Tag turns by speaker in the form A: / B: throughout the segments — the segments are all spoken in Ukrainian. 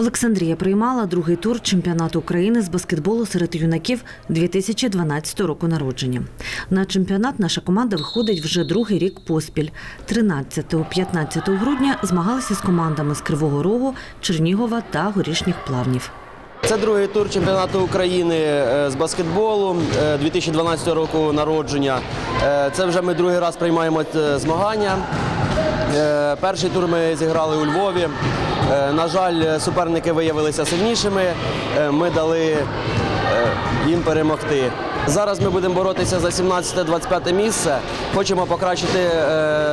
A: Олександрія приймала другий тур чемпіонату України з баскетболу серед юнаків 2012 року народження. На чемпіонат наша команда виходить вже другий рік поспіль. 13-15 грудня змагалися з командами з Кривого Рогу, Чернігова та Горішніх Плавнів.
B: Це другий тур чемпіонату України е, з баскетболу е, 2012 року народження. Е, Це вже ми другий раз приймаємо е, змагання. Е, Перший тур ми зіграли у Львові. Е, На жаль, суперники виявилися сильнішими. Е, Ми дали їм перемогти. Зараз ми будемо боротися за 17-25 місце. Хочемо покращити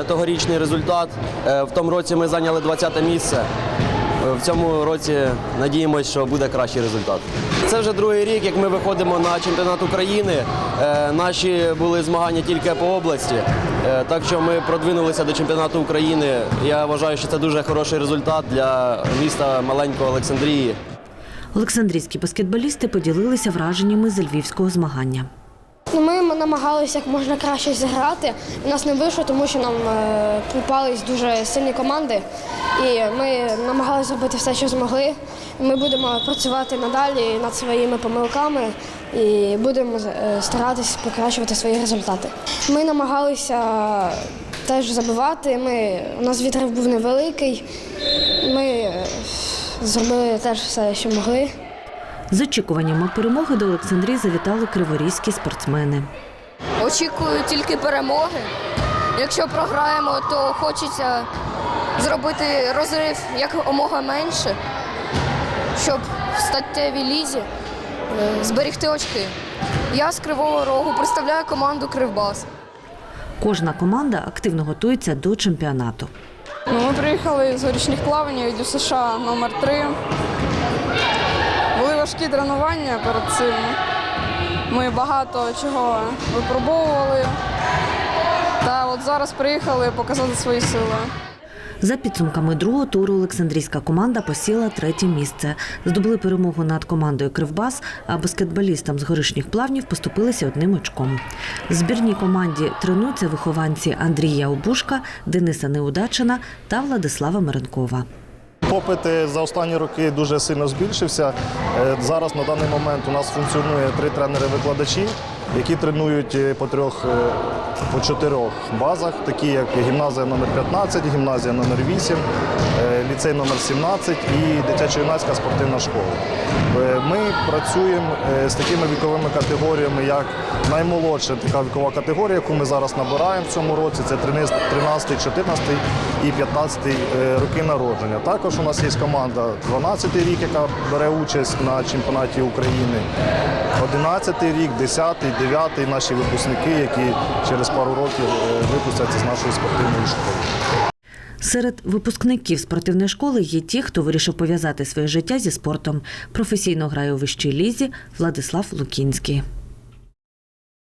B: тогорічний результат. В тому році ми зайняли 20 місце. В цьому році надіємося, що буде кращий результат. Це вже другий рік, як ми виходимо на чемпіонат України. Наші були змагання тільки по області, так що ми продвинулися до чемпіонату України. Я вважаю, що це дуже хороший результат для міста маленького Олександрії.
A: Олександрійські баскетболісти поділилися враженнями з львівського змагання.
C: Ну, Ми намагалися як можна краще зіграти. У нас не вийшло, тому що нам е, попались дуже сильні команди. І ми намагалися зробити все, що змогли. Ми будемо працювати надалі над своїми помилками і будемо е, старатися покращувати свої результати. Ми намагалися теж забивати. Ми, у нас відрив був невеликий. Ми е, зробили теж все, що могли.
A: З очікуваннями перемоги до Олександрії завітали криворізькі спортсмени.
D: Очікую тільки перемоги. Якщо програємо, то хочеться зробити розрив якомога менше, щоб в статтєвій лізі е, зберегти очки. Я з Кривого Рогу представляю команду Кривбас.
A: Кожна команда активно готується до чемпіонату.
E: Ну, ми приїхали з горішніх плавань від США номер 3 Були важкі тренування перед цим. Ми багато чого випробовували. Та от зараз приїхали показати свої сили.
A: За підсумками другого туру Олександрійська команда посіла третє місце. Здобули перемогу над командою Кривбас, а баскетболістам з горишніх плавнів поступилися одним очком. В збірній команді тренуються вихованці Андрія Обушка, Дениса Неудачина та Владислава Миренкова.
F: Попит за останні роки дуже сильно збільшився. Е, Зараз на даний момент у нас функціонує три тренери-викладачі, які тренують е, по трьох е, по чотирьох базах, такі як гімназія номер 15, гімназія номер 8, е, ліцей номер 17 і дитячо-юнацька спортивна школа. Ми працюємо з такими віковими категоріями, як наймолодша така вікова категорія, яку ми зараз набираємо в цьому році. Це 13, 14 і 15 е, роки народження. Також у нас є команда 12 рік, яка бере участь на чемпіонаті України. 11 рік, 10, 9 наші випускники, які через пару років е, випустяться з нашої спортивної школи.
A: Серед випускників спортивної школи є ті, хто вирішив пов'язати своє життя зі спортом. Професійно грає у вищій лізі Владислав Лукінський.